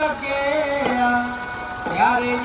ਲੱਗਿਆ ਪਿਆਰੇ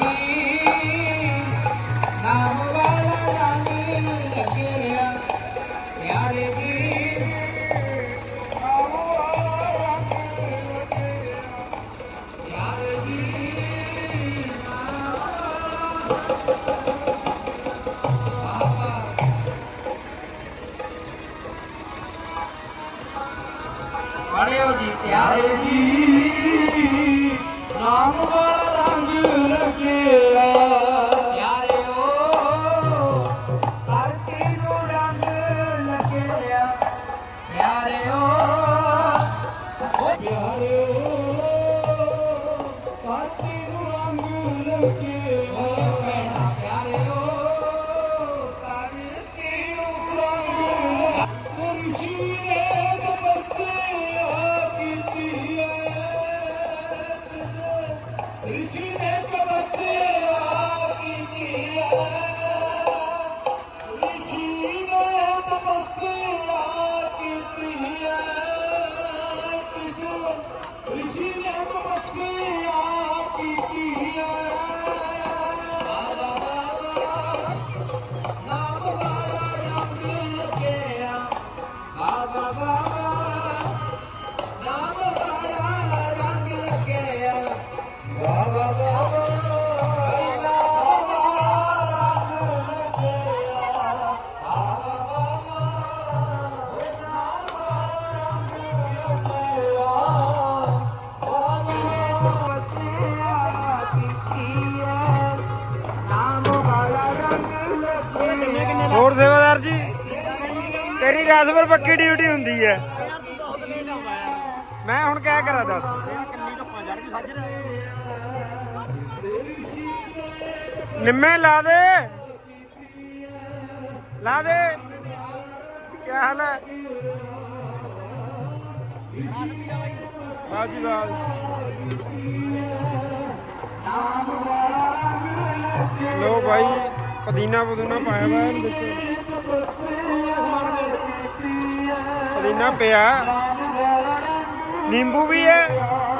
ਡਿਊਟੀ ਹੈ? ਮੈਂ ਹੁਣ ਕਿਆ ਕਰਾਂ ਦੱਸ? ਨਿੰਮੇ ਲਾ ਦੇ। ਲਾ ਦੇ। ਕੀ ਹਾਲ ਹੈ? ਬਾਜੀ ਬਾਜ ਲੋ ਭਾਈ ਪਦੀਨਾ ਪਦੂਨਾ ਪਾਇਆ ਵਾ ਵਿੱਚ। ਪਦੀਨਾ ਪਿਆ। ਨਿੰਬੂ ਵੀ ਹੈ।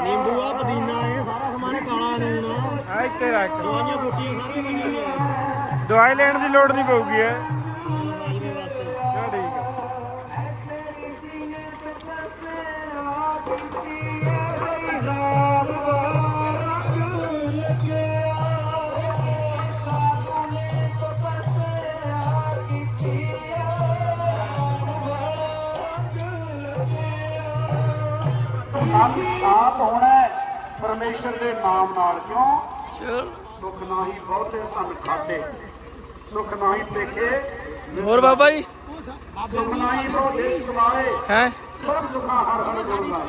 ਨਿੰਬੂ ਆ ਪੁਦੀਨਾ ਇਹ ਸਾਰਾ ਸਮਾਨ ਕਾਲਾ ਨੂਨ ਆ ਆ ਇੱਥੇ ਰੱਖ। ਦਵਾਈਆਂ ਸਾਰੀਆਂ ਹੋਈਆਂ। ਦਵਾਈ ਲੈਣ ਦੀ ਲੋੜ ਨਹੀਂ ਪਊਗੀ ਹੈ ਆਪ ਹੋਣਾ ਪਰਮੇਸ਼ਰ ਦੇ ਨਾਮ ਨਾਲ ਕਿਉਂ? ਸੁਖ ਨਾਹੀ ਬਹੁਤੇ ਧਨ ਖਾਤੇ। ਸੁਖ ਨਾਹੀ ਪੇਖੇ ਹੋਰ ਬਾਬਾ ਜੀ? ਸੁਖ ਨਾਹੀ ਬਹੁਤੇ ਕਮਾਏ। ਹੈ? ਸਭ ਸੁਖਾ ਹਰ ਹਰ ਗੁਣਗਾ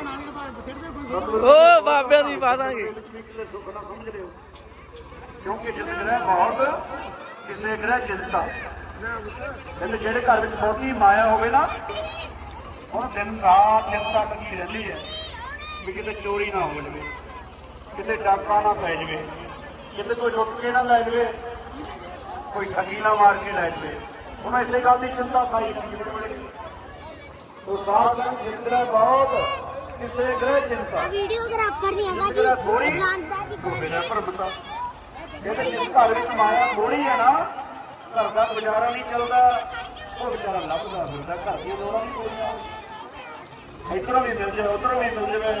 ਓ ਬਾਬਿਆਂ ਦੀ ਪਾ ਦਾਂਗੇ ਕਿਤੇ ਸੁਖ ਨਾ ਸਮਝ ਰਹੇ ਹੋ ਕਿਉਂਕਿ ਜਿਸ ਗ੍ਰਹਿ ਬਹੁਤ ਕਿਸੇ ਗ੍ਰਹਿ ਚਿੰਤਾ ਕਹਿੰਦੇ ਜਿਹੜੇ ਘਰ ਵਿੱਚ ਬਹੁਤੀ ਮਾਇਆ ਹੋਵੇ ਨਾ ਉਹ ਦਿਨ ਰਾਤ ਚਿੰਤਾ ਲੱਗੀ ਰਹਿੰਦੀ ਹੈ। ਵੀ ਕਿਤੇ ਚੋਰੀ ਨਾ ਹੋ ਜਾਵੇ ਕਿਤੇ ਡਾਕਾ ਨਾ ਪੈ ਜਾਵੇ ਕਿਤੇ ਕੋਈ ਲੁੱਟ ਕੇ ਨਾ ਲੈ ਜਾਵੇ ਕੋਈ ਠੱਗੀ ਨਾ ਮਾਰ ਕੇ ਲੈ ਜਾਵੇ। ਹੁਣ ਇਸੇ ਗੱਲ ਦੀ ਚਿੰਤਾ ਖਾਈ ਜਾਂਦੀ ਬੜੇ ਬੜੇ ਜਿਸ ਬਹੁਤ ਕਿਸੇ ਗ੍ਰਹਿ ਚਿੰਤਾ। ਵੀਡੀਓਗ੍ਰਾਫਰ ਨਹੀਂ ਹੈਗਾ ਜੀ ਜਿਹੜਾ ਜਾਣਦਾ ਜੀ ਬਿਨਾ ਭਰਮਤਾ ਕਹਿੰਦੇ ਜਿਸ ਘਰ ਵਿੱਚ ਮਾਇਆ ਥੋੜੀ ਹੈ ਨਾ ਘਰ ਦਾ ਗੁਜ਼ਾਰਾ ਨਹੀਂ ਚੱਲਦਾ ਉਹ ਵਿਚਾਰਾ ਲੱਭਦਾ ਫਿਰਦਾ ਘਰ ਦੀਆਂ ਲੋੜਾਂ ਵੀ ਪੂਰੀਆਂ। ਇਧਰੋਂ ਵੀ ਮਿਲ ਜਾਵੇ ਉਧਰੋਂ ਵੀ ਮਿਲ ਜਾਵੇ।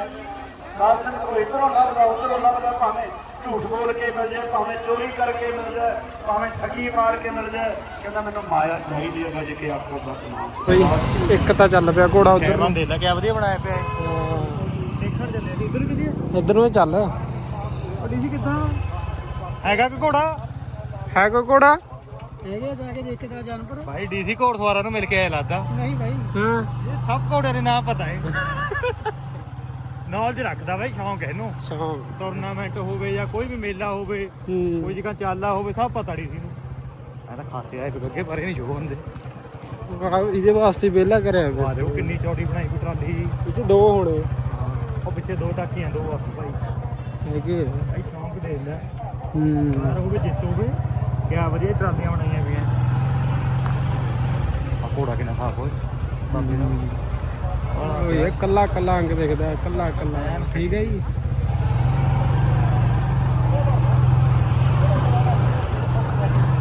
ਸਾਧ ਸੰਗਤ ਕੋ ਇਧਰੋਂ ਲੱਭਦਾ ਉਧਰੋਂ ਲੱਭਦਾ ਭਾਵੇਂ ਝੂਠ ਬੋਲ ਕੇ ਮਿਲ ਜਾਏ ਭਾਵੇਂ ਚੋਰੀ ਕਰਕੇ ਮਿਲ ਜਾਏ ਭਾਵੇਂ ਠੱਗੀ ਮਾਰ ਕੇ ਮਿਲ ਜਾਏ ਕਹਿੰਦਾ ਮੈਨੂੰ ਮਾਇਆ ਚਾਹੀਦੀ ਹੈ ਜੇ ਕਿ ਆਪਕੋ ਬਸ ਨਾਮ ਬਈ ਇੱਕ ਤਾਂ ਚੱਲ ਪਿਆ ਘੋੜਾ ਉਧਰ। ਨੂੰ ਦੇ ਲੈ ਕਿਆ ਵਧੀਆ ਬਣਾਇਆ ਪਿਆ ਦੇਖਣ ਚੱਲੇ ਇਧਰ ਕਿਦੀ ਇਧਰ ਨੂੰ ਚੱਲ। ਅੜੀ ਜੀ ਕਿੱਦਾਂ? ਹੈਗਾ ਕਿ ਘੋੜਾ? ਹੈ ਕੋਈ ਘੋੜਾ? ਹੈਗੇ ਜਾ ਕੇ ਦੇਖ ਕੇ ਤਾਂ ਜਾਨਪੁਰ ਭਾਈ ਡੀਸੀ ਘੋੜਸਵਾਰਾਂ ਨੂੰ ਮਿਲ ਕੇ ਆਇਆ ਲੱਗਦਾ ਨਹੀਂ ਭਾਈ। ਹਾਂ। ਇਹ ਸਭ ਘੋੜਿਆਂ ਦੇ ਨਾਮ ਪਤਾ ਹੈ। ਨੌਲੇਜ ਰੱਖਦਾ ਬਾਈ ਸ਼ੌਂਕ ਹੈ ਇਹਨੂੰ। ਸੌਂਗ ਟੂਰਨਾਮੈਂਟ ਹੋਵੇ ਜਾਂ ਕੋਈ ਵੀ ਮੇਲਾ ਹੋਵੇ ਹੂੰ। ਕੋਈ ਜਗ੍ਹਾ ਚਾਲਾ ਹੋਵੇ ਸਭ ਪਤਾ ਡੀਸੀ ਨੂੰ। ਇਹ ਤਾਂ ਖਾਸੇ ਆਏ ਅੱਗੇ ਪਰੇ ਨਹੀਂ ਸ਼ੋ ਹੁੰਦੇ। ਵਾਹ, ਇਹਦੇ ਵਾਸਤੇ ਵਿਹਲਾ ਕਰਿਆ ਆ ਹੋਇਆ ਦੇਖੋ ਕਿੰਨੀ ਚੌੜੀ ਬਣਾਈ ਕੋਈ ਟਰਾਲੀ। ਇਹ 'ਚ ਦੋ ਹੋਣੇ। ਉਹ ਪਿੱਛੇ ਦੋ ਟਾਕੀਆਂ ਦੋ ਆ ਭਾਈ। ਹੈਗੇ ਆ। ਭਾਈ ਸ਼ੌਂਕ ਦੇ ਲੈ। ਹੂੰ। ਯਾਰ ਹੋਵੇ ਜਿੱਤ ਹੋਵੇ। ਕਿਆ ਵਧੀਆ ਟਰਾਲੀਆਂ ਬਣਾਈਆਂ ਵੀ ਆ ਘੋੜਾ ਕਿੰਨਾ ਸਾਫ਼ ਹੋਏ ਬਾਬੇ ਦਾ। ਉਹ ਕੱਲਾ ਕੱਲਾ ਅੰਗ ਦਿਖਦਾ ਕੱਲਾ ਕੱਲਾ। ਠੀਕ ਹੈ ਜੀ।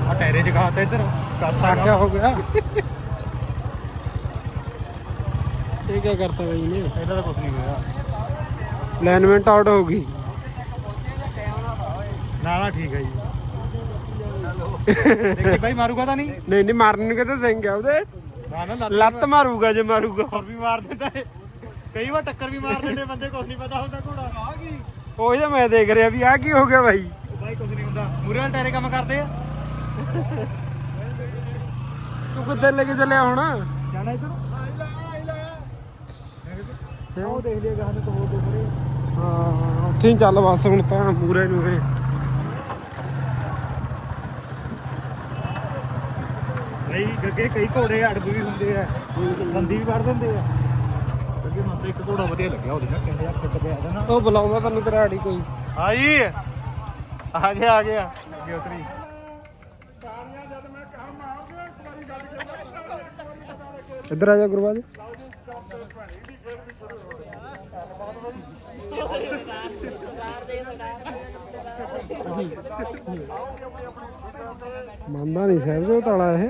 ਆ ਟਾਇਰੇ ਜਗਾਤਾ ਇੱਧਰ। ਕਾਸਾ ਕਿਆ ਹੋ ਗਿਆ। ਇਹ ਕੀ ਕਰਤਾ ਬਈ ਨੇ? ਇਹਦਾ ਕੁਝ ਨਹੀਂ ਹੋਇਆ। ਅਲਾਈਨਮੈਂਟ ਆਊਟ ਹੋ ਗਈ। ਨਾ ਨਾ ਠੀਕ ਹੈ ਜੀ। ਮਾਰੂਗਾ ਤਾਂ ਨਹੀਂ? ਨਹੀਂ ਮਾਰਨ ਨੂੰ ਕਹਿੰਦਾ ਸਿੰਘ ਆ ਉਹਦੇ। ਲੱਤ ਮਾਰੂਗਾ ਜੇ ਮਾਰੂਗਾ। ਹੋਰ ਵੀ ਮਾਰ ਦਿੰਦਾ ਹੈ ਕਈ ਵਾਰ ਟੱਕਰ ਵੀ ਮਾਰ ਦਿੰਦੇ ਬੰਦੇ ਕੁਝ ਨਹੀਂ ਪਤਾ ਹੁੰਦਾ ਘੋੜਾ। ਆ ਗਈ। ਉਹ ਇਹਦਾ ਮੈਂ ਦੇਖ ਰਿਹਾ ਵੀ ਆਹ ਕੀ ਹੋ ਗਿਆ ਬਾਈ। ਭਾਈ ਕੁਝ ਨਹੀਂ ਹੁੰਦਾ। ਮੂਰੇ ਵਾਲੇ ਟਾਇਰੇ ਕੰਮ ਕਰਦੇ ਆ। ਤੂੰ ਕਿੱਧਰ ਲੈ ਕੇ ਚੱਲਿਆ ਹੁਣ? ਜਾਣਾ ਇਸ ਨੂੰ ਉਹ ਦੇਖ ਲਿਆ ਗਾਹ ਨੂੰ ਤੋਂ ਹੋ ਹਾਂ ਉੱਥੇ ਹੀ ਚੱਲ ਬਸ ਹੁਣ ਤਾਂ ਪੂਰੇ ਨੂੰ ਇਹ। ਨਹੀਂ ਗੱਗੇ ਕਈ ਘੋੜੇ ਅੜਬ ਵੀ ਹੁੰਦੇ ਆ ਬੰਦੀ ਵੀ ਵੜ ਦਿੰਦੇ ਆ। ਅੱਗੇ ਮਨ ਤਾਂ ਇੱਕ ਘੋੜਾ ਵਧੀਆ ਲੱਗਿਆ ਉਹਦੇ ਨਾਲ ਕਹਿੰਦੇ ਆ ਫਿੱਟ ਪਿਆ ਇਹਦਾ ਨਾ ਉਹ ਬੁਲਾਉਂਦਾ ਤੈਨੂੰ ਤੇਰਾ ਆੜੀ ਕੋਈ। ਆਈ। ਆ ਗਿਆ ਆ ਗਿਆ। ਅੱਗੇ ਉਤਰੀ। ਇੱਧਰ ਆ ਜਾ ਗੁਰਬਾਜ। ਮੰਨਦਾ ਨਹੀਂ ਸਾਹਿਬ ਜੋ ਤਾਲਾ ਇਹ।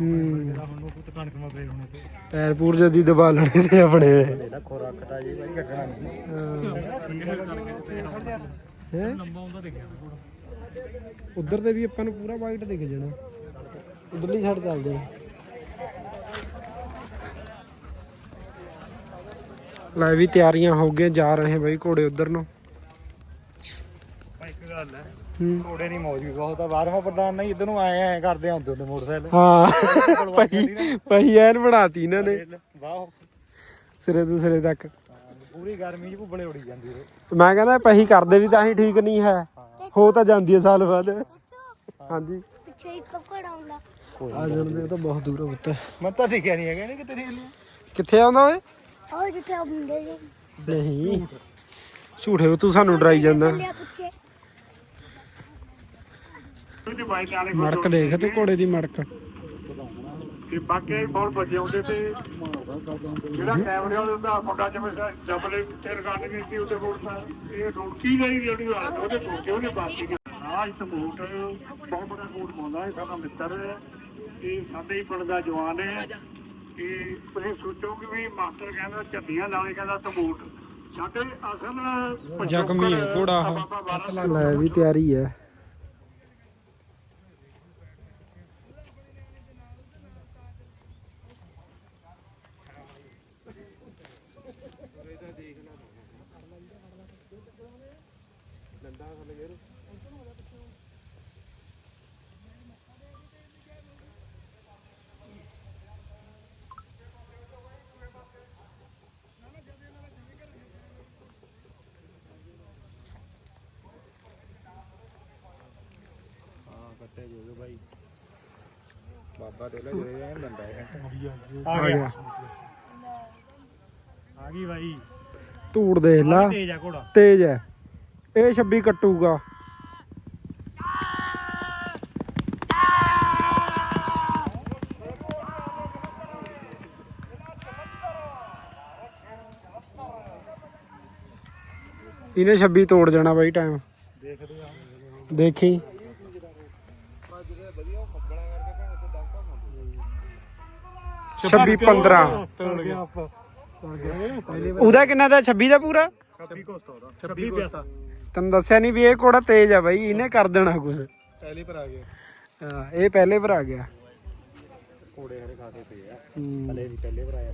ਹੂੰ। ਹੁਣ ਨੂੰ ਪੁੱਤ ਕਣਕ ਮਾ ਪਏ ਹੋਣੇ ਤੇ। ਪੈਰ ਪੂਰ ਜਦੀ ਦਬਾ ਲੈਣੇ ਤੇ ਆਪਣੇ। ਇਹਦਾ ਖੋਰਾ ਰੱਖਦਾ ਜੀ ਭਾਈ ਕੱਢਣਾ ਨਹੀਂ ਹੈ? ਲੰਬਾ ਹੁੰਦਾ ਦਿਖਿਆ ਘੋੜਾ ਉਧਰ ਤੇ ਵੀ ਆਪਾਂ ਨੂੰ ਪੂਰਾ ਵਾਈਟ ਦਿਖ ਜਾਣਾ। ਉਧਰਲੀ ਸਾਈਡ ਚੱਲਦੇ ਆ। ਲੈ ਵੀ ਤਿਆਰੀਆਂ ਹੋ ਗਈਆਂ ਜਾ ਰਹੇ ਬਈ ਘੋੜੇ ਉਧਰ ਨੂੰ। ਇੱਕ ਗੱਲ ਹੂੰ। ਘੋੜੇ ਦੀ ਮੌਜ ਵੀ ਬਹੁਤ ਆ। ਬਾਰਵਾਂ ਪ੍ਰਧਾਨ ਨਹੀਂ ਇੱਧਰ ਨੂੰ ਆਏ ਐ ਕਰਦੇ ਆਉਂਦੇ ਹੁੰਦੇ ਮੋਟਰਸਾਈਕਲ। ਹਾਂ। ਪਈ ਪਈ ਐਨ ਬਣਾਤੀ ਇਹਨਾਂ ਨੇ। ਵਾਹ। ਸਿਰੇ ਤੋਂ ਸਿਰੇ ਤੱਕ। ਪੂਰੀ ਗਰਮੀ 'ਚ ਭੁੱਬਲੇ ਉੜੀ ਜਾਂਦੀ ਰੇ ਮੈਂ ਕਹਿੰਦਾ ਪਹੀ ਕਰਦੇ ਵੀ ਤਾਂ ਹੀ ਠੀਕ ਨਹੀਂ ਹੈ। ਹੋ। ਤਾਂ ਜਾਂਦੀ ਹੈ ਸਾਲ ਬਾਅਦ। ਹਾਂਜੀ। ਪਿੱਛੇ ਇੱਕ ਘੋੜਾ ਆਉਂਦਾ। ਆ ਜਾਣਦੇ ਉਹ ਤਾਂ ਬਹੁਤ ਦੂਰ ਹੁੰਦਾ ਮੈਂ ਤਾਂ ਦਿਖਿਆ ਨਹੀਂ ਹੈਗਾ ਇਹਨੇ ਕਿਤੇ ਦੇਖ ਲਿਆ। ਕਿੱਥੇ ਆਉਂਦਾ ਓਏ? ਉਹ ਜਿੱਥੇ ਹੁੰਦੇ ਜੀ। ਨਹੀਂ। ਝੂਠੇ ਤੂੰ ਸਾਨੂੰ ਡਰਾਈ ਜਾਂਦਾ। ਮੜਕ ਦੇਖ ਤੂੰ ਘੋੜੇ ਦੀ ਮੜਕ। ਕਿ ਬਾਕੀ ਬਹੁਤ ਵੱਜੇ ਹੁੰਦੇ ਤੇ ਜਿਹੜਾ ਕੈਮਰੇ ਵਾਲੇ ਦਾ ਮੁੰਡਾ ਜਿਵੇਂ ਡਬਲ ਤੇ ਰਿਕਾਰਡਿੰਗ ਕੀਤੀ ਉਹਦੇ ਕੋਲ ਤਾਂ ਇਹ ਰੁੜਕੀ ਨਹੀਂ ਜਿਹੜੀ ਹਾਲਤ ਉਹਦੇ ਕੋਲ ਕਿਉਂ ਨਹੀਂ ਬਾਕੀ ਹਾਂ ਇਸ ਕੋਟ ਬਹੁਤ ਬੜਾ ਕੋਟ ਪਾਉਂਦਾ ਹੈ ਸਾਡਾ ਮਿੱਤਰ ਇਹ ਸਾਡੇ ਹੀ ਪਿੰਡ ਦਾ ਜਵਾਨ ਹੈ। ਇਹ ਤੁਸੀਂ ਸੋਚੋ ਕਿ ਵੀ ਮਾਸਟਰ ਕਹਿੰਦਾ ਝੱਡੀਆਂ ਲਾਲੇ ਕਹਿੰਦਾ ਤਬੂਟ ਸਾਡੇ ਅਸਲ ਜ਼ਖਮੀ ਹੈ ਲੈ ਵੀ ਤਿਆਰੀ ਹਾਂ। ਆ ਗਿਆ। ਆ ਗਈ ਭਾਈ ਧੂੜ ਦੇਖ ਲਾ। ਤੇਜ ਆ ਘੋੜਾ। ਤੇਜ ਹੈ ਇਹ 26 ਕੱਟੂਗਾ। ਇਹਨੇ 26 ਤੋੜ ਜਾਣਾ ਬਾਈ ਟਾਈਮ ਦੇਖਦੇ ਆ। ਦੇਖੀ। ਛੱਬੀ 15 ਤੋੜ ਗਿਆ ਆਪਾਂ ਉਹਦਾ ਕਿੰਨਾ ਦਾ? 26 ਦਾ ਪੂਰਾ? 26 ਕੋਸਤਾ ਉਹਦਾ। 26 ਪਿਆਸਾ ਤੈਨੂੰ ਦੱਸਿਆ ਨਹੀਂ ਵੀ ਇਹ ਕੋੜਾ ਤੇਜ਼ ਆ ਬਾਈ ਇਹਨੇ ਕਰ ਦੇਣਾ ਕੁਛ। ਪਹਿਲੇ ਪਰ ਆ ਗਿਆ। ਹਾਂ, ਇਹ ਪਹਿਲੇ ਪਰ ਆ ਗਿਆ। ਘੋੜੇ ਹਰੇ ਖਾਤੇ ਪਏ ਆ। ਹੂੰ। ਹਲੇ ਨਹੀਂ ਪਹਿਲੇ ਪਰ ਆਇਆ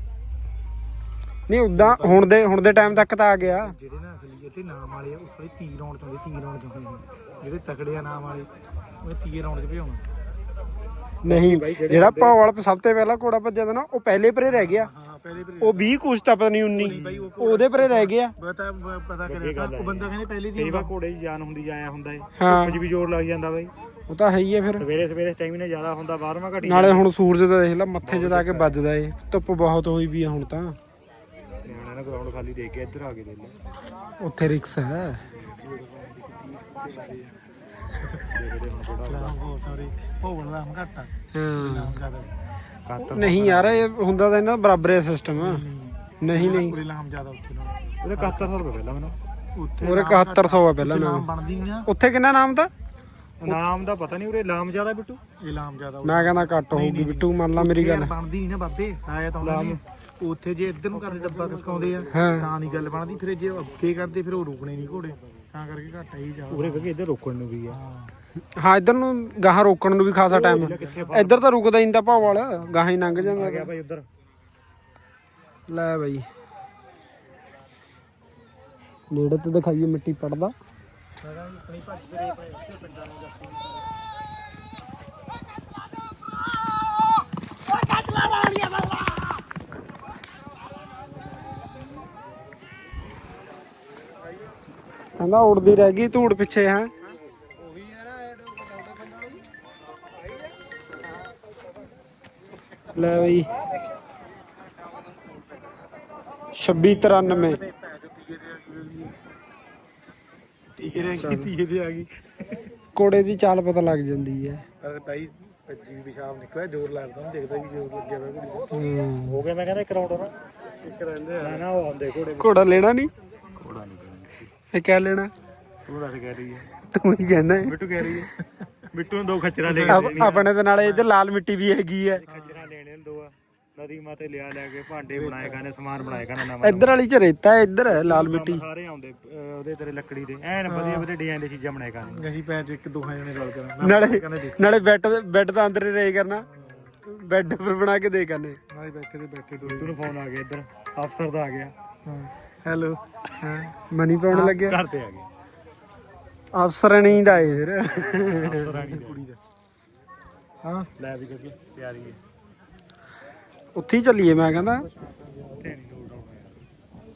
ਨਹੀਂ ਉਦਾਂ ਹੁਣ ਦੇ ਹੁਣ ਦੇ ਟਾਈਮ ਤੱਕ ਤਾਂ ਆ ਗਿਆ। ਜਿਹੜੇ ਨਾ ਅਸਲੀ ਜਿਹੜੇ ਨਾਮ ਵਾਲੇ ਆ ਉਸ ਵਾਲੇ ਤੀਰ ਆਉਣ ਚਾਹੁੰਦੇ ਤੀਰ ਆਉਣ ਚਾਹੁੰਦੇ ਜਿਹੜੇ ਤਕੜੇ ਆ ਨਾਮ ਵਾਲੇ ਉਹ ਤੀਰ ਆਉਣ ਚ ਭਜਾਉਣਾ। ਨਹੀਂ ਜਿਹੜਾ ਪੌਲ ਸਭ ਤੋਂ ਪਹਿਲਾਂ ਘੋੜਾ ਭੱਜਿਆ ਤਾ ਨਾ ਉਹ ਪਹਿਲੇ ਪਰੇ ਰਹਿ ਗਿਆ। ਹਾਂ ਪਹਿਲੇ ਪਰ ਉਹ 20 ਕੁਛ ਤਾਂ ਪਤਾ ਨਹੀਂ 19 ਉਹਦੇ ਪਰੇ ਰਹਿ ਗਿਆ। ਪਤਾ ਪਤਾ ਕਰਿਆ ਉਹ ਬੰਦਾ ਕਹਿੰਦੇ ਪਹਿਲੇ ਦੀ ਕਈ ਘੋੜੇ ਦੀ ਜਾਨ ਹੁੰਦੀ ਆਇਆ ਹੁੰਦਾ ਹੈ। ਹਾਂ ਕੁਝ ਵੀ ਜ਼ੋਰ ਲੱਗ ਜਾਂਦਾ ਬਾਈ। ਉਹ ਤਾਂ ਹੈ ਹੀ ਹੈ ਫਿਰ। ਸਵੇਰੇ ਸਵੇਰੇ ਸਟੈਮਿਨਾ ਜ਼ਿਆਦਾ ਹੁੰਦਾ 12ਵਾਂ ਘਟੀ ਨਾਲੇ ਹੁਣ ਸੂਰਜ ਦਾ ਦੇਖ ਲੈ ਮੱਥੇ 'ਚ ਆ ਕੇ ਵੱਜਦਾ ਏ। ਧੁੱਪ ਬਹੁਤ ਹੋਈ ਵੀ ਆ ਹੁਣ ਤਾਂ। ਗਰਾਊਂਡ ਖਾਲੀ ਦੇਖ ਕੇ ਇੱਧਰ ਆ ਕੇ ਦੇ ਲੈ। ਉੱਥੇ ਰਿਕਸ ਹੈ। ਹਾਂ। ਨਹੀਂ ਯਾਰ ਇਹ ਹੁੰਦਾ ਤਾਂ ਇਹਨਾਂ ਬਰਾਬਰ ਹੈ ਸਿਸਟਮ ਨਹੀਂ ਨਹੀਂ। ਉਹਦੇ 7100 ਰੁਪਏ ਪਹਿਲਾਂ ਮੈਨੂੰ। ਉਹਰੇ 7100 ਆ ਪਹਿਲਾਂ ਨਾਮ ਬਣਦੀ ਆ। ਉੱਥੇ ਕਿੰਨਾ ਨਾਮ ਤਾਂ? ਨਾਮ ਦਾ ਪਤਾ ਨਹੀਂ ਉਰੇ ਲਾਮ ਜ਼ਿਆਦਾ ਬਿੱਟੂ। ਇਲਾਮ ਜ਼ਿਆਦਾ ਮੈਂ ਕਹਿੰਦਾ ਘੱਟ ਹੋਊਗੀ ਬਿੱਟੂ ਮੰਨ ਲਾ ਮੇਰੀ ਗੱਲ। ਬਣਦੀ ਨਹੀਂ ਨਾ ਬਾਬੇ ਆਇਆ ਤਾਂ ਉਹਨਾਂ ਨੇ। ਉੱਥੇ ਜੇ ਇੱਧਰ ਨੂੰ ਕਰਦੇ ਡੱਬਾ ਖਸਕਾਉਂਦੇ ਆ। ਤਾਂ ਨਹੀਂ ਗੱਲ ਬਣਦੀ। ਫਿਰ ਜੇ ਅੱਗੇ ਕਰਦੇ ਫਿਰ ਉਹ ਰੁਕਣੇ ਨਹੀਂ ਘੋੜੇ। ਤਾਂ ਕਰਕੇ ਘੱਟ ਹੀ ਜਾ ਉਰੇ ਕਿਉਂਕਿ ਇੱਧਰ ਰੋਕਣ ਨੂੰ ਵੀ ਆ। ਹਾਂ। ਇੱਧਰ ਨੂੰ ਗਾਹਾਂ ਰੋਕਣ ਨੂੰ ਵੀ ਖਾਸਾ ਟਾਈਮ ਇੱਧਰ ਤਾਂ ਰੁਕਦਾ ਹੀ ਨਹੀਂ ਤਾਂ ਭਾਵਾਲ ਗਾਹਾਂ ਹੀ ਲੰਘ ਜਾਂਦਾ ਆ ਗਿਆ ਭਾਈ ਉਧਰ। ਲੈ ਬਾਈ। ਨੇੜੇ ਤੇ ਦਿਖਾਈਏ ਮਿੱਟੀ ਪੜਦਾ। ਕਹਿੰਦਾ ਉੜਦੀ ਰਹਿ ਗਈ ਧੂੜ ਪਿੱਛੇ ਹੈ। ਲੈ ਬਈ। 2693 ਟੀਕੇ ਰਹਿ ਗਈ ਤੀਏ ਤੇ ਆ ਗਈ। ਕੋੜੇ ਦੀ ਚਾਲ ਪਤਾ ਲੱਗ ਜਾਂਦੀ ਹੈ। ਪਰ ਭਾਈ ਭੱਜੀ ਪਿਸ਼ਾਬ ਨਿਕਲਿਆ ਜ਼ੋਰ ਲੱਗਦਾ ਨਹੀਂ ਦੇਖਦਾ ਵੀ ਜ਼ੋਰ ਲੱਗਿਆ ਹੋਇਆ ਘੋੜੀ ਦਾ ਹੋ। ਗਿਆ ਮੈਂ ਕਹਿੰਦਾ ਇੱਕ ਰਾਉਂਡ ਹੋਣਾ ਇੱਕ ਰਹਿੰਦੇ ਨਾ ਨਾ ਉਹ ਆਉਂਦੇ ਘੋੜੇ ਘੋੜਾ ਲੈਣਾ ਨਹੀਂ? ਇਹ ਕਹਿ ਲੈਣਾ। ਤੂੰ ਦੱਸ ਕਹਿ ਰਹੀ ਹੈ। ਤੂੰ ਹੀ ਕਹਿੰਦਾ ਹੈ। ਬਿੱਟੂ ਕਹਿ ਰਹੀ ਹੈ। ਬਿੱਟੂ ਨੂੰ ਦੋ ਖੱਚਰਾਂ ਲੈ ਕੇ ਆਪ- ਆਪਣੇ ਦੇ ਨਾਲੇ ਇੱਧਰ ਲਾਲ ਮਿੱਟੀ ਵੀ ਹੈਗੀ ਹੈ। ਖੱਚਰਾਂ ਲੈਣੇ ਨੇ ਦੋ ਆ। ਨਦੀ ਮਾਤੇ ਲਿਆ ਲੈ ਕੇ ਭਾਂਡੇ ਬਣਾਏ ਕਾਨੇ ਸਮਾਨ ਬਣਾਏ ਕਾਨੇ ਨਵਾਂ ਇੱਧਰ ਵਾਲੀ ਚ ਰੇਤਾ ਹੈ, ਇੱਧਰ ਹੈ ਲਾਲ ਮਿੱਟੀ। ਸਾਰੇ ਆਉਂਦੇ ਅਹ ਉਹਦੇ ਤੇਰੇ ਲੱਕੜੀ ਦੇ। ਐਨ ਵਧੀਆ ਵਧੀਆ ਡਿਜ਼ਾਈਨ ਦੀ ਚੀਜ਼ਾਂ ਬਣਾਏ ਕਾਨੇ ਅਸੀਂ ਪੈਰ ਚ ਇੱਕ ਦੋ ਜਣੇ ਰਲ ਜਾਣਾ ਨਾਲੇ ਨਾਲੇ ਬੈੱਡ ਬੈੱਡ ਦਾ ਅੰਦਰ ਹੀ ਰਹੇ ਕਰਨਾ। ਬੈੱਡ ਪਰ ਬਣਾ ਕੇ ਦੇ ਕਰਨੇ। ਨਾਲੇ ਬੈਠੇ ਤੇ ਬੈਠੇ ਦੋ ਬਿੱਟੂ ਨੂੰ ਫੋਨ ਆ ਗਿਆ ਇੱਧਰ। ਅਫਸਰ ਦਾ ਆ ਗਿਆ। ਹੈਲੋ। ਹਾਂ ਮਨੀ ਪਾਉਣ ਲੱਗਿਆ? ਘਰ ਤੇ ਆ ਗਿਆ। ਅਫਸਰ ਨਹੀਂ ਦਾ ਫਿਰ। ਅਫਸਰਾਣੀ ਕੁੜੀ ਦਾ। ਹਾਂ। ਲੈ ਵੀ ਕਰਕੇ ਤਿਆਰੀ ਹੈ। ਉੱਥੇ ਹੀ ਚੱਲੀਏ ਮੈਂ ਕਹਿੰਦਾ। ਉੱਥੇ ਨਹੀਂ ਲੋਡ ਆਉਣਾ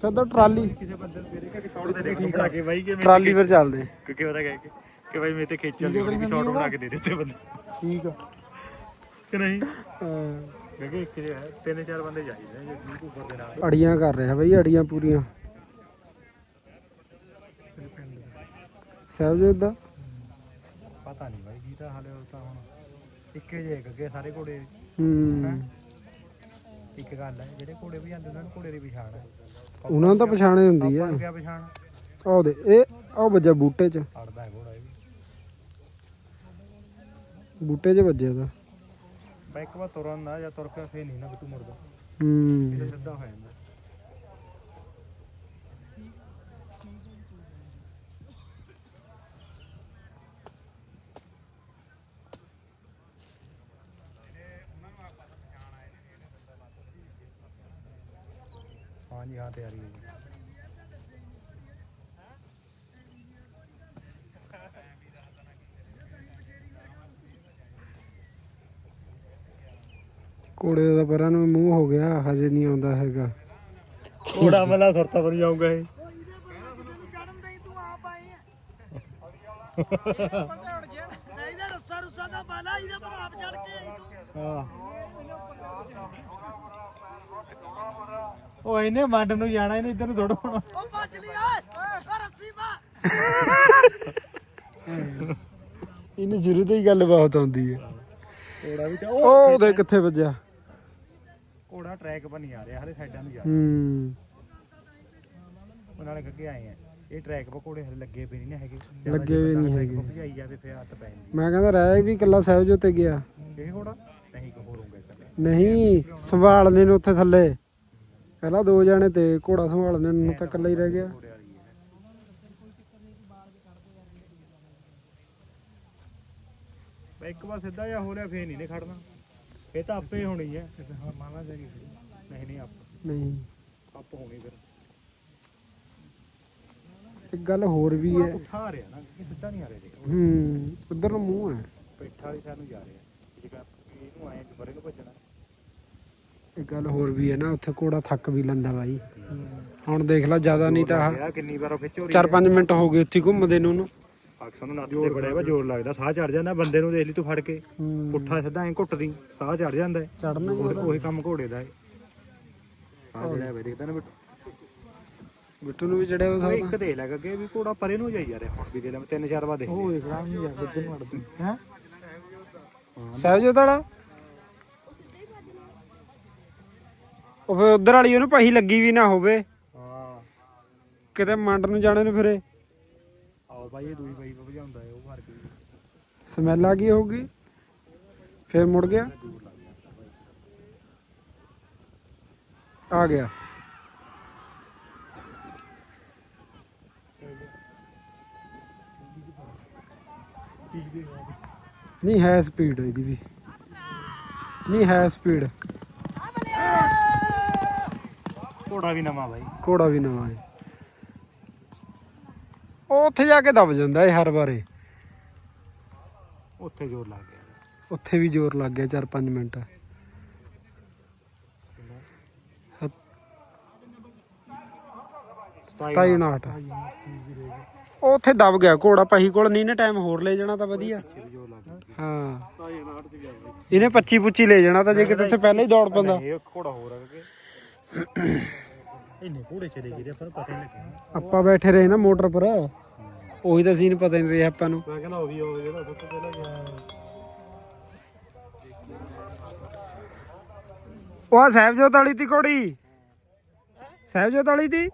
ਫਿਰ ਤਾਂ ਟਰਾਲੀ। ਕਿਸੇ ਬੰਦੇ ਨੂੰ ਮੇਰੇ ਕਿ ਸ਼ਾਟ ਕੇ ਬਾਈ ਕਿ ਮੈਂ ਟਰਾਲੀ ਪਰ ਚੱਲਦੇ। ਕਿਉਂਕਿ ਉਹਦਾ ਕਹਿ ਕੇ ਕਿ ਬਾਈ ਮੇਰੇ ਤੇ ਖੇਚਲ ਦੀ ਵੀ ਸ਼ਾਟ ਬਣਾ ਕੇ ਦੇ ਦਿੱਤੇ ਬੰਦੇ। ਠੀਕ ਆ। ਕਿ ਨਹੀਂ? ਹਾਂ। ਕਿਉਂਕਿ ਇੱਕ ਜਿਹਾ ਹੈ ਤਿੰਨ ਚਾਰ ਬੰਦੇ ਚਾਹੀਦੇ ਨੇ ਜੇ ਉੱਪਰ ਦੇ ਨਾਲ। ਅੜੀਆਂ ਕਰ ਰਿਹਾ ਬਈ ਅੜੀਆਂ ਪੂਰੀਆਂ। ਸਹਿਬਜੋਤ ਦਾ ਪਤਾ ਨਹੀਂ ਬਾਈ ਜੀ ਤਾਂ ਹਾਲੇ ਉਹ ਤਾਂ ਹੁਣ ਇੱਕੇ ਜਿਹੇ ਅੱਗੇ ਸਾਰੇ ਘੋੜੇ ਹੂੰ। ਇੱਕ ਗੱਲ ਹੈ ਜਿਹੜੇ ਘੋੜੇ ਵੀ ਜਾਂਦੇ ਉਹਨਾਂ ਨੂੰ ਘੋੜੇ ਦੀ ਪਛਾਣ ਹੈ। ਉਹਨਾਂ ਨੂੰ ਤਾਂ ਪਛਾਣੇ ਹੁੰਦੀ ਆ। ਆਪਾਂ ਨੂੰ ਕਿਆ ਪਛਾਣ? ਆਹ ਦੇ ਇਹ ਆਹ ਵੱਜਾ ਬੂਟੇ 'ਚ। ਅੜਦਾ ਹੈ ਘੋੜਾ ਇਹ ਵੀ। ਬੂਟੇ 'ਚ ਵੱਜਿਆ ਤਾਂ। ਬਾਈ ਇੱਕ ਵਾਰ ਤੁਰਨ ਦਾ ਜਾਂ ਤੁਰ ਕੇ ਫੇਰ ਨਹੀਂ ਨਾ ਬਿੱਟੂ ਮੁੜਦਾ। ਹੂੰ। ਇਹ ਸਿੱਧਾ ਹੋ ਜਾਂਦਾ। ਹਾਂਜੀ ਹਾਂ ਤਿਆਰੀ ਹੈ ਜੀ ਕੋੜੇ ਦਾ ਪਰਾਂ ਨੂੰ ਮੂੰਹ ਹੋ ਗਿਆ ਹਜੇ ਨਹੀਂ ਆਉਂਦਾ ਹੈਗਾ। ਘੋੜਾ ਮਲਾ ਸੁਰਤਾ ਬਣ ਜਾਊਗਾ ਇਹ। ਹਾਂ। ਉਹ ਇਹਨੇ ਮੰਡ ਨੂੰ ਜਾਣਾ ਇਹਨੇ ਇੱਧਰ ਨੂੰ ਥੋੜਾ ਹੋਣਾ। ਇਹਨੂੰ ਸ਼ੁਰੂ ਤੋਂ ਹੀ ਗੱਲ ਬਹੁਤ ਆਉਂਦੀ ਹੈ। ਘੋੜਾ ਵੀ ਤਾਂ ਉਹ ਉਹਦੇ ਕਿੱਥੇ ਵੱਜਿਆ। ਘੋੜਾ ਟਰੈਕ ਪਰ ਨਹੀਂ ਆ ਰਿਹਾ ਹਲੇ ਸਾਈਡਾਂ ਨੂੰ ਜਾ ਰਿਹਾ। ਹੂੰ। ਉਹ ਨਾਲੇ ਅੱਗੇ ਆਏ ਆ। ਇਹ ਟਰੈਕ ਪਰ ਘੋੜੇ ਹਲੇ ਲੱਗੇ ਪਏ ਨਹੀਂ ਨਾ ਹੈਗੇ। ਲੱਗੇ ਵੀ ਨਹੀਂ ਹੈਗੇ। ਭਜਾਈ ਜਾਵੇ ਫੇਰ ਹੱਥ ਪੈ ਜਾਂਦੀ ਮੈਂ ਕਹਿੰਦਾ ਰਹਿ ਵੀ ਕੱਲਾ ਸਹਿਬਜੋਤ ਤੇ ਗਿਆ। ਇਹ ਘੋੜਾ? ਨਹੀਂ ਕੋ ਹੋਰੂਗਾ ਇਕੱਲੇ ਨਹੀਂ ਸੰਭਾਲਨੇ ਨੂੰ ਉੱਥੇ ਥੱਲੇ। ਪਹਿਲਾਂ ਦੋ ਜਾਣੇ ਤੇ ਘੋੜਾ ਸੰਭਾਲਨੇ ਨੂੰ ਤਾਂ ਇਕੱਲਾ ਹੀ ਰਹਿ ਗਿਆ। ਬਈ ਇੱਕ ਵਾਰ ਸਿੱਧਾ ਜਿਹਾ ਹੋ ਰਿਹਾ ਫੇਰ ਨਹੀਂ ਨੇ ਖੜਨਾ। ਇਹ ਤਾਂ ਆਪੇ ਹੋਣੀ ਹੈ। ਮਾਨਾ ਜਾਗੀ ਨਹੀਂ ਨਹੀਂ ਆਪ। ਨਹੀਂ। ਆਪ ਹੋਣੀ ਫਿਰ। ਇੱਕ ਗੱਲ ਹੋਰ ਵੀ ਹੈ। ਉੱਠਾ ਆ ਰਿਹਾ ਨਾ ਸਿੱਧਾ ਨਹੀਂ ਆ ਰਿਹਾ ਹੂੰ ਉਧਰ ਨੂੰ ਮੂੰਹ ਹੈ। ਪੇਠਾ ਵਾਲੀ ਸਾਈਡ ਨੂੰ ਜਾ ਰਿਹਾ। ਜਿਹੜਾ ਇਹਨੂੰ ਆਏ ਬਰੇ ਨੂੰ ਭੱਜਣਾ। ਇੱਕ ਗੱਲ ਹੋਰ ਵੀ ਹੈ ਨਾ ਉੱਥੇ ਘੋੜਾ ਥੱਕ ਵੀ ਲੈਂਦਾ ਬਾਈ। ਹੁਣ ਦੇਖ ਲੈ ਜ਼ਿਆਦਾ ਨਹੀਂ ਤਾਂ ਕਿੰਨੀ ਵਾਰ ਖਿੱਚੋ 4-5 ਮਿੰਟ ਹੋ ਗਏ ਉੱਥੇ ਘੁੰਮਦੇ ਨੂੰ ਉਹਨੂੰ। ਅਕਸਰ ਨੂੰ ਨੱਥ ਤੇ ਬੜਿਆ ਵਾ ਜ਼ੋਰ ਲੱਗਦਾ ਸਾਹ ਚੜ ਜਾਂਦਾ ਬੰਦੇ ਨੂੰ ਦੇਖ ਲਈ ਤੂੰ ਫੜ ਕੇ। ਹੂੰ। ਪੁੱਠਾ ਸਿੱਧਾ ਐਂ ਘੁੱਟਦੀ ਸਾਹ ਚੜ ਜਾਂਦਾ ਹੈ। ਚੜਨਾ ਉਹਦੇ- ਉਹੀ ਕੰਮ ਘੋੜੇ ਦਾ ਹੈ ਸਾਹ ਜਿਹੜਾ ਵੇ ਦੇਖਦਾ ਨਾ ਬਿੱਟੂ। ਬਿੱਟੂ ਨੂੰ ਵੀ ਚੜਿਆ ਹੋ ਉਹ ਇੱਕ ਦੇ ਲੱਗ ਅੱਗੇ ਵੀ ਘੋੜਾ ਪਰੇ ਨੂੰ ਜਾਈ ਜਾ ਰਿਹਾ ਹੁਣ ਵੀ ਦੇ ਲੈ ਮੈਂ ਤਿੰਨ ਚਾਰ ਵਾਰ ਦੇਖ ਉਹ ਦੇਖ ਰਾਂ ਨਹੀਂ ਜਾ ਕਿੱਧਰ ਨੂੰ ਅੜਦੀ। ਹੈ? ਸਹਿਬਜੋਤ ਵਾਲਾ? ਉਹ ਫਿਰ ਉਧਰ ਵਾਲੀ ਉਹਨੂੰ ਪਹੀ ਲੱਗੀ ਵੀ ਨਾ ਹੋਵੇ। ਹਾਂ। ਕਿਤੇ ਮੰਡ ਨੂੰ ਜਾਣੇ ਨੂੰ ਫਿਰੇ। ਆਓ ਬਾਈ ਇਹ ਦੂਈ ਬਾਈ ਭਜਾਉਂਦਾ ਹੈ ਉਹ ਮਾਰ ਕੇ ਸਮੈਲ ਆ ਗਈ ਹੋਊਗੀ। ਫਿਰ ਮੁੜ ਗਿਆ। ਆ ਗਿਆ। ਨਹੀਂ ਹੈ ਸਪੀਡ ਇਹਦੀ ਵੀ। ਨਹੀਂ ਹੈ ਸਪੀਡ ਘੋੜਾ ਵੀ ਨਵਾਂ ਬਾਈ। ਘੋੜਾ ਵੀ ਨਵਾਂ ਹੈ। ਉਹ ਉੱਥੇ ਜਾ ਕੇ ਦਬ ਜਾਂਦਾ ਇਹ ਹਰ ਵਾਰੇ। ਉੱਥੇ ਜ਼ੋਰ ਲੱਗ ਗਿਆ। ਉੱਥੇ ਵੀ ਜ਼ੋਰ ਲੱਗ ਗਿਆ 4-5 ਮਿੰਟ। ਸਤਾਈ ਉਨਾਹਠ ਉਹ ਉੱਥੇ ਦਬ ਗਿਆ ਘੋੜਾ ਪਹੀ ਕੋਲ ਨਹੀਂ ਨੇ ਟਾਈਮ ਹੋਰ ਲੈ ਜਾਣਾ ਤਾਂ ਵਧੀਆ। ਜ਼ੋਰ ਲੱਗ ਗਿਆ ਹਾਂ। 27 59 ਚ ਗਿਆ ਬਾਈ। ਇਹਨੇ 25 ਪੁੱਚੀ ਲੈ ਜਾਣਾ ਤਾਂ ਜੇ ਕਿਤੇ ਉੱਥੇ ਪਹਿਲਾਂ ਹੀ ਦੌੜ ਪੈਂਦਾ। ਇਹ ਘੋੜਾ ਹੋਰ ਆ ਕੇ ਇੰਨੇ ਘੋੜੇ ਚਲੇ ਗਏ ਤੇ ਆਪਾਂ ਨੂੰ ਪਤਾ ਹੀ ਨਹੀਂ ਲੱਗਿਆ। ਆਪਾਂ ਬੈਠੇ ਰਹੇ ਨਾ ਮੋਟਰ ਪਰ। ਉਹੀ ਤਾਂ ਸੀਨ ਪਤਾ ਨਹੀਂ ਰਿਹਾ ਆਪਾਂ ਨੂੰ। ਮੈਂ ਕਹਿੰਦਾ ਉਹ ਵੀ ਉਹ ਜਿਹੜਾ ਤੋਂ ਪਹਿਲਾਂ ਗਿਆ। ਉਹ ਆ ਸਾਹਿਬਜੋਤ ਵਾਲੀ ਤੀ ਘੋੜੀ। ਸਾਹਿਬਜੋਤ ਵਾਲੀ ਤੀ?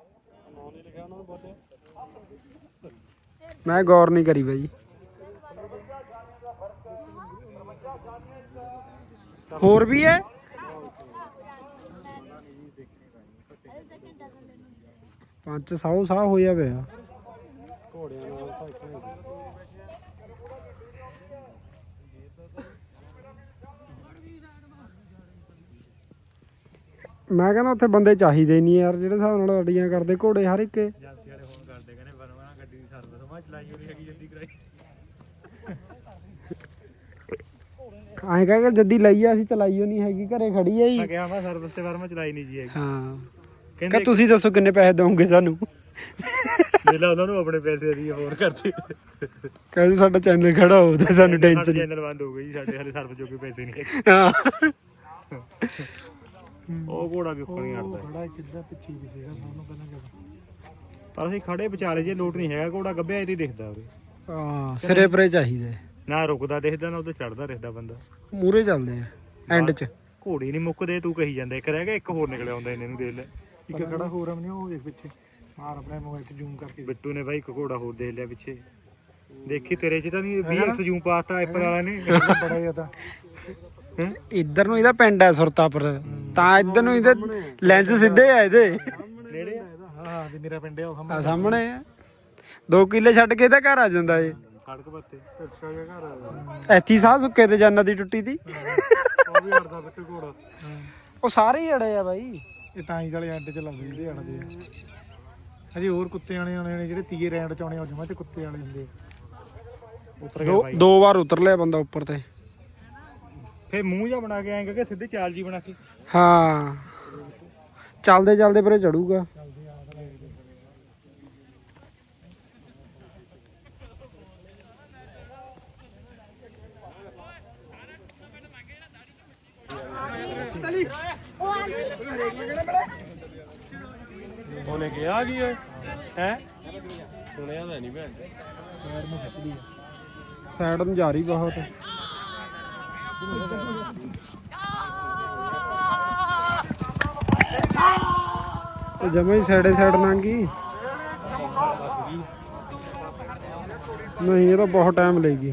ਮੈਂ ਗੌਰ ਨਹੀਂ ਕਰੀ ਬਾਈ। ਹੋਰ ਵੀ ਹੈ? ਪੰਜ ਸੌ ਸਾਹ ਹੋਇਆ ਪਿਆ ਘੋੜਿਆਂ ਨਾਲ ਤਾਂ ਇੱਕ ਨਹੀਂ ਮੈਂ ਕਹਿੰਦਾ ਉੱਥੇ ਬੰਦੇ ਚਾਹੀਦੇ ਨਹੀਂ ਯਾਰ ਜਿਹੜੇ ਹਿਸਾਬ ਨਾਲ ਅੜੀਆਂ ਕਰਦੇ ਘੋੜੇ ਹਰ ਇੱਕ ਏਜੰਸੀ ਵਾਲੇ ਫੋਨ ਕਰਦੇ ਕਹਿੰਦੇ ਬਣਵਾ ਗੱਡੀ ਦੀ ਸਰਵਿਸ ਮੈਂ ਚਲਾਈ ਹੋਣੀ ਹੈਗੀ ਜਲਦੀ ਕਰਾਈ। ਐਂ ਕਹਿ ਕੇ ਜੱਦੀ ਲਈ ਆ ਅਸੀਂ ਚਲਾਈਓ ਨਹੀਂ ਹੈਗੀ ਘਰੇ ਖੜੀ ਆ ਮੈਂ ਕਿਹਾ ਮੈਂ ਸਰਵਿਸ ਤੇ ਵਾਰ ਮੈਂ ਚਲਾਈ ਨਹੀਂ ਜੀ ਹੈਗੀ। ਹਾਂ। ਕਹਿੰਦੇ ਕਿ ਤੁਸੀਂ ਦੱਸੋ ਕਿੰਨੇ ਪੈਸੇ ਦੋਗੇ ਸਾਨੂੰ? ਜਿਹੜਾ ਉਹਨਾਂ ਨੂੰ ਆਪਣੇ ਪੈਸੇ ਦੀ ਫੋਨ ਕਰਦੇ। ਕਹਿੰਦੇ ਸਾਡਾ ਚੈਨਲ ਖੜਾ ਹੋ ਤੇ ਸਾਨੂੰ ਟੈਨਸ਼ਨ ਚੈਨਲ ਬੰਦ ਹੋ ਗਈ ਸਾਡੇ ਹਾਲੇ ਸਰਵਿਸ ਜੋਗੇ ਪੈਸੇ ਨਹੀਂ ਹੈਗੇ। ਹਾਂ। ਉਹ ਘੋੜਾ ਵੀ ਉੱਪਰ ਨਹੀਂ ਅੜਦਾ। ਬੜਾ ਕਿੱਦਾਂ ਪਿੱਛੇ ਵੀ ਸੀਗਾ ਸਾਨੂੰ ਪਹਿਲਾਂ ਪਰ ਅਸੀਂ ਖੜੇ ਵਿਚਾਲੇ ਜੇ ਲੋਟ ਨਹੀਂ ਹੈਗਾ ਘੋੜਾ ਗੱਬਿਆ ਇਹਦੀ ਦਿਖਦਾ ਉਹਦੇ ਹਾਂ ਸਿਰੇ ਪਰੇ ਚਾਹੀਦਾ ਨਾ ਰੁਕਦਾ ਦਿਖਦਾ ਨਾ ਉਹਦੇ ਚੜਦਾ ਦਿਖਦਾ ਬੰਦਾ। ਮੂਰੇ ਚੱਲਦੇ ਆ ਐਂਡ 'ਚ। ਘੋੜੀ ਨਹੀਂ ਮੁੱਕਦੇ ਤੂੰ ਕਹੀ ਜਾਂਦਾ ਇੱਕ ਰਹਿ ਗਿਆ ਇੱਕ ਹੋਰ ਨਿਕਲਿਆ ਆਉਂਦਾ ਇਹਨੇ ਨੂੰ ਦੇਖ ਲੈ। ਇੱਕ ਖੜਾ ਹੋਰ ਆ ਉਹ ਦੇਖ ਪਿੱਛੇ। ਮਾਰ ਆਪਣੇ ਮੋਬਾਈਲ 'ਚ ਜ਼ੂਮ ਕਰਕੇ ਬਿੱਟੂ ਨੇ ਬਾਈ ਇੱਕ ਘੋੜਾ ਹੋਰ ਦੇਖ ਲਿਆ ਪਿੱਛੇ। ਦੇਖੀ ਤੇਰੇ ਚ ਤਾਂ ਨਹੀਂ 20 ਜੂਮ ਪਾਤਾ ਐਪਲ ਵਾਲਾ ਨੇ। ਬੜਾ ਜ਼ਿਆਦਾ ਇੱਧਰ ਨੂੰ ਇਹਦਾ ਪਿੰਡ ਹੈ। ਸੁਰਤਾਪੁਰ ਤਾਂ ਇੱਧਰ ਨੂੰ ਇਹਦੇ ਲੈਂਸ ਸਿੱਧੇ ਆ ਇਹਦੇ। ਨੇੜੇ ਆ। ਹਾਂ ਤੇ ਮੇਰਾ ਪਿੰਡ ਆ ਉਹ ਆ ਸਾਹਮਣੇ ਆ। 2 ਕਿੱਲੇ ਛੱਡ ਕੇ ਤਾਂ ਘਰ ਆ ਜਾਂਦਾ ਏ ਸੜਕ ਪੱਤੇ। ਅੱਛਾ ਜਿਹਾ ਘਰ ਆ ਐਚੀ ਸਾਹ ਸੁੱਕੇ ਤੇ ਜਾਨਾਂ ਦੀ ਟੁੱਟੀ ਦੀ। ਉਹ ਵੀ ਅੜਦਾ ਬਿੱਟੂ ਘੋੜਾ। ਉਹ ਸਾਰੇ ਹੀ ਅੜੇ ਆ ਬਾਈ। ਇਹ ਤਾਂ ਹੀ ਵਾਲੇ ਐਂਡ 'ਚ ਲਾਉਂਦੇ ਜਿਹੜੇ ਅੜਦੇ ਆ। ਹਜੇ ਹੋਰ ਕੁੱਤੇ ਆਣੇ ਆਣੇ ਨੇ ਜਿਹੜੇ ਤੀਏ ਰੈਂਡ 'ਚ ਆਉਣੇ ਆ ਜਮਾਂ ਤੇ ਕੁੱਤੇ ਵਾਲੇ ਹੁੰਦੇ ਉਤਰ ਗਿਆ ਦੋ ਬਾਈ। ਦੋ ਵਾਰ ਉਤਰ ਲਿਆ ਬੰਦਾ ਉੱਪਰ ਤੇ। ਫੇ ਮੂੰਹ ਜਾ ਬਣਾ ਕੇ ਆਏਗਾ ਕਿ ਸਿੱਧੀ ਚਾਲ ਜੀ ਬਣਾ ਕੇ। ਹਾਂ। ਚੱਲਦੇ ਚੱਲਦੇ ਪਰੇ ਚੜੂਗਾ। ਉਹਨੇ ਕਿਹਾ ਕੀ ਓਏ ਹੈ? ਸੁਣਿਆ ਤਾਂ ਨਹੀਂ ਭੈਣ ਸਾਈਡ ਨੂੰ ਜਾ ਰਹੀ ਬਹੁਤ। ਤੇ ਜਮੇ ਸਾਈਡੇ ਸਾਈਡ ਲੰਗੀ ਨਹੀਂ, ਇਹ ਤਾਂ ਬਹੁਤ ਟਾਈਮ ਲਏਗੀ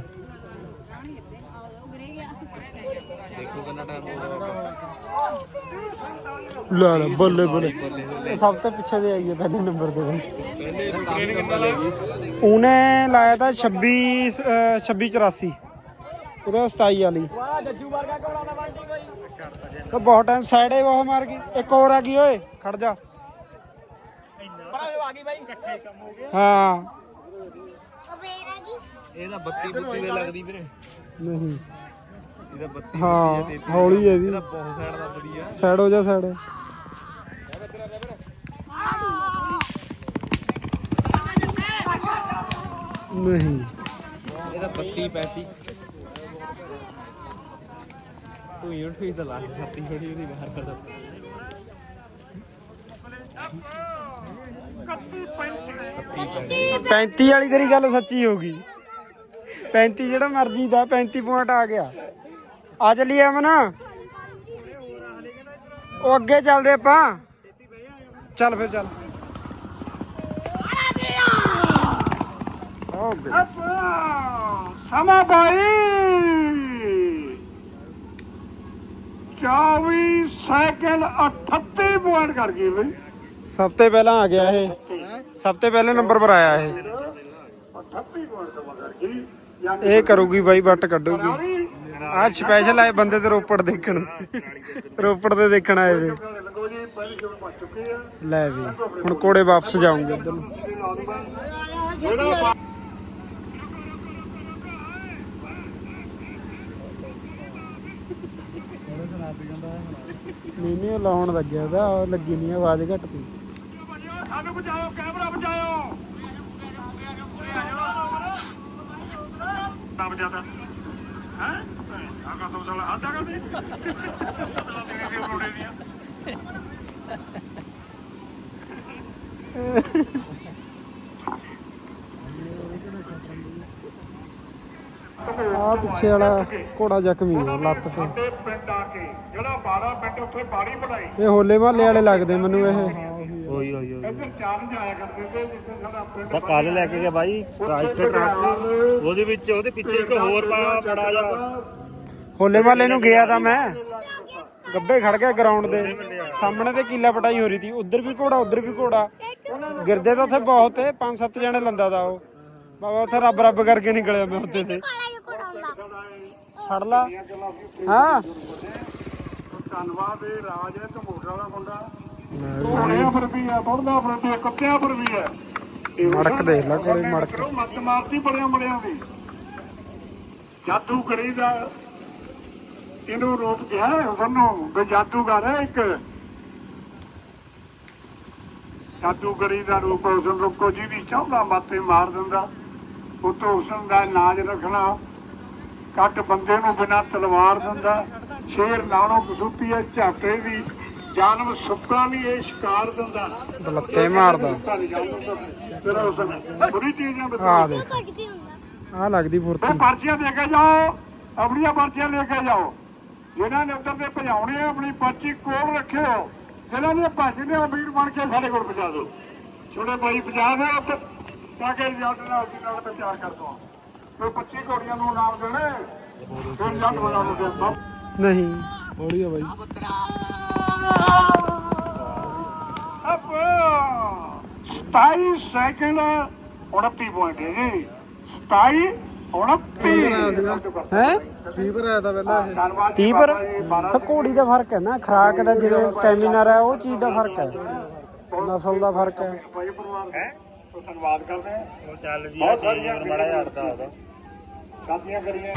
ਲੈ ਲੈ ਬੱਲੇ ਬੱਲੇ। ਇਹ ਸਭ ਤੋਂ ਪਿੱਛੇ ਦੇ ਆਈਏ ਪਹਿਲੇ ਨੰਬਰ ਤੇ ਉਹਨੇ ਲਾਇਆ ਤਾਂ 26 ਅਹ 26 84 ਉਹਦਾ 27 ਵਾਲੀ। ਤਾਂ ਬਹੁਤ ਟਾਈਮ ਸਾਈਡੇ ਬਹੁਤ ਮਾਰ ਗਈ। ਇੱਕ ਹੋਰ ਆ ਗਈ ਓਏ ਖੜ ਜਾ। ਹਾਂ। ਇਹਦਾ 32 32 ਦੇ ਲੱਗਦੀ ਵੀਰੇ ਨਹੀਂ ਇਹਦਾ 32 ਹਾਂ ਹੌਲੀ ਹੈ ਵੀ ਬਹੁਤ ਸਾਈਡ ਦਾ ਵਧੀਆ ਸਾਈਡ ਹੋ ਜਾ ਸਾਈਡ ਨਹੀਂ। ਇਹਦਾ 32 35 ਤੂੰ ਯੂਨਿਟ ਫੀਸ ਦਾ ਲਾ 32 ਹੋਣੀ ਉਹਦੀ ਬਾਹਰ ਦਾ 35 ਵਾਲੀ ਤੇਰੀ ਗੱਲ ਸੱਚੀ ਹੋ ਗਈ। 35 ਜਿਹੜਾ ਮਰਜ਼ੀ ਦਾ 35 ਪੁਆਇੰਟ ਆ ਗਿਆ। ਆ ਚੱਲੀਏ ਅਮਨ। ਉਹ ਅੱਗੇ ਚੱਲਦੇ ਆਪਾਂ। ਚੱਲ ਫਿਰ ਚੱਲ। ਓਕੇ ਸਮਾਂ ਭਾਈ 24 ਸੈਕਿੰਡ 38 ਪੁਆਇੰਟ ਕਰ ਗਈ ਬਈ। ਸਭ ਤੋਂ ਪਹਿਲਾਂ ਆ ਗਿਆ ਇਹ। ਸਭ ਤੋਂ ਪਹਿਲੇ ਨੰਬਰ ਪਰ ਆਇਆ ਇਹ। 38 ਪੁਆਇੰਟ ਸਮਾਂ ਕਰ ਗਈ। ਇਹ ਕਰੂਗੀ ਬਾਈ ਬੱਟ ਕੱਢੂਗੀ। ਆ ਸਪੈਸ਼ਲ ਆਏ ਬੰਦੇ ਤੇ ਰੋਪੜ ਦੇਖਣ। ਰੋਪੜ ਤੇ ਦੇਖਣ ਆਏ ਵੇ। ਲੈ ਵੀ। ਹੁਣ ਕੋੜੇ ਵਾਪਸ ਜਾਉਂਗੇ ਉਧਰ ਨੂੰ। ਨਹੀਂ ਨਹੀਂ ਲਾਉਣ ਲੱਗਿਆ ਦਾ ਲੱਗੀ ਨਹੀਂ, ਆਵਾਜ਼ ਘੱਟ ਪਈ। ਸਾਨੂੰ ਬਚਾਓ ਕੈਮਰਾ ਬਚਾਓ ਨਾ ਬਚਾਦਾ ਹੈ ਆਕਾ ਸੋ ਸਾਲਾ ਕਰਦੇ ਚਲਾ ਤੇਰੇ ਦੀ ਰੋੜੇ ਦੀਆਂ ਆ ਪਿੱਛੇ ਵਾਲਾ ਘੋੜਾ ਜ਼ਖਮੀ ਆ ਲੱਤ ਤੇ। ਸਾਡੇ ਪਿੰਡ ਆ ਕੇ ਜਿਹੜਾ 12 ਪਿੰਡ ਉੱਥੇ ਬਾੜੀ ਬਣਾਈ। ਇਹ ਹੋਲੇ ਮਹੱਲੇ ਵਾਲੇ ਲੱਗਦੇ ਮੈਨੂੰ ਇਹ। ਓਈ ਓਈ ਓਈ ਇੱਧਰ ਚਾਰ ਜਾਇਆ ਕਰਦੇ ਸੀ ਜਿੱਥੇ ਸਾਡਾ ਪਿੰਡ ਤਾਂ ਕੱਲ ਲੈ ਕੇ ਗਿਆ ਬਾਈ ਪ੍ਰਾਈਵੇਟ ਟਰੱਕ ਉਹਦੇ ਵਿੱਚ ਉਹਦੇ ਪਿੱਛੇ ਇੱਕ ਹੋਰ ਪਾ ਬੜਾ ਜਾ ਹੋਲੇ ਮਹੱਲੇ ਨੂੰ ਗਿਆ ਤਾਂ ਮੈਂ। ਗੱਬੇ ਖੜ ਗਿਆ ਗਰਾਊਂਡ ਦੇ। ਸਾਹਮਣੇ ਤੇ ਕੀਲਾ ਪਟਾਈ ਹੋ ਰਹੀ ਸੀ। ਉਧਰ ਵੀ ਘੋੜਾ ਉਧਰ ਵੀ ਘੋੜਾ। ਗਿਰਦੇ ਤਾਂ ਉੱਥੇ ਬਹੁਤ ਏ ਪੰਜ ਸੱਤ ਜਣੇ ਲੰਦਾ ਦਾ ਉਹ। ਬਾਬਾ ਉੱਥੇ ਰੱਬ ਰੱਬ ਕਰਕੇ ਨਿਕਲਿਆ ਮੈਂ ਉੱਤੇ ਤੇ। ਫੜ ਲਾ। ਹਾਂ। ਧੰਨਵਾਦ ਇਹ ਰਾਜ ਹੈ ਝਮੋਟਾ ਵਾਲਾ ਮੁੰਡਾ। ਘੋੜਿਆਂ ਪਰ ਵੀ ਹੈ ਮੁੜਦਾ ਪਰ ਵੀ ਹੈ ਕੁੱਤਿਆਂ ਪਰ ਵੀ ਹੈ। ਮੜਕ ਦੇਖ ਲੈ ਕੋਲੇ ਮੜਕ। ਕਰੋ ਮੱਤ ਮਾਰਦੀ ਬੜਿਆਂ ਬੜਿਆਂ ਦੀ। ਜਾਦੂ ਕਰੀਦਾ। ਇਹਨੂੰ ਰੋਕ ਗਿਆ ਉਹਨੂੰ ਵੀ ਜਾਦੂਗਰ ਹੈ ਇੱਕ। ਜਾਦੂਗਰੀ ਦਾ ਰੂਪ ਉਸ ਨੂੰ ਰੋਕੋ ਜਿਹਦੀ ਚਾਹੁੰਦਾ ਮਾਤੇ ਮਾਰ ਦਿੰਦਾ। ਉਤੋਂ ਉਸ ਦਾ ਨਾਜ ਰੱਖਣਾ ਕੱਟ ਬੰਦੇ ਨੂੰ ਬਿਨਾਂ ਤਲਵਾਰ ਦਿੰਦਾ। ਸ਼ੇਰ ਨਾਲੋਂ ਕਸੂਤੀ ਹੈ ਝਾਟੇ ਦੀ ਜਾਨਮ ਸੁੱਕਾ ਨਹੀਂ ਇਹ ਸ਼ਿਕਾਰ ਦਿੰਦਾ। ਦਲੱਤੇ ਮਾਰਦਾ। ਤੇਰਾ ਉਸ ਬੁਰੀ ਚੀਜ਼ਾਂ ਦੇ ਹੁੰਦਾ ਆ ਲੱਗਦੀ ਫੁਰਤੀ। ਪਰਚੀਆਂ ਦੇ ਕੇ ਜਾਓ ਆਪਣੀਆਂ ਪਰਚੀਆਂ ਲੈ ਕੇ ਜਾਓ। ਜਿਨ੍ਹਾਂ ਨੇ ਉੱਧਰ ਦੇ ਭਜਾਉਣੇ ਆ, ਆਪਣੀ ਪਰਚੀ ਕੋਲ ਰੱਖਿਓ। ਜਿਹਨਾਂ ਨੇ ਭੱਜਦੇ ਆ ਵੀਰ ਬਣ ਕੇ ਸਾਡੇ ਕੋਲ ਪਹੁੰਚਾ ਦਿਓ। ਛੋਟੇ ਭਾਈ ਪਹੁੰਚਾ ਦੇ ਉੱਥੇ ਤਾਂ ਕਿ ਰਿਜ਼ਲਟ ਨਾਲ ਅਸੀਂ ਨਾਲ ਤੇ ਤਿਆਰ ਕਰ ਦਵਾਂ ਕੋਈ 25 ਘੋੜੀਆਂ ਨੂੰ ਨਾਮ ਦੇਣੇ ਫਿਰ ਰਿਜ਼ਲਟ ਬਣਾਉਣ ਦੇ ਬਾਪ ਨਹੀਂ। ਹੌਲੀ ਆ ਬਾਈ। ਅਪ 27 ਸੈਕਿੰਡ 29 ਪੁਆਇੰਟ ਹੈ ਜੀ। 27 29 ਹੈ? ਫੀਵਰ ਆਇਆ ਤਾਂ ਪਹਿਲਾਂ ਇਹ। ਧੰਨਵਾਦ 30 ਪਰ ਤਾਂ ਘੋੜੀ ਦਾ ਫ਼ਰਕ ਹੈ ਨਾ ਖਰਾਕ ਦਾ ਜਿਵੇਂ ਸਟੈਮਿਨਰ ਹੈ ਉਹ ਚੀਜ਼ ਦਾ ਫ਼ਰਕ ਹੈ। ਨਸਲ ਦਾ ਫ਼ਰਕ ਹੈ। ਧੰਨਵਾਦ ਕਰਦੇ ਹਾਂ। ਉਹ ਚੱਲ ਜੀ ਜਿਹਾ ਅੜਦਾ ਉਹਦਾ। ਸ਼ਾਦੀਆਂ ਕਰੀਏ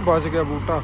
ਉਹ ਬਚ ਗਿਆ ਬੂਟਾ।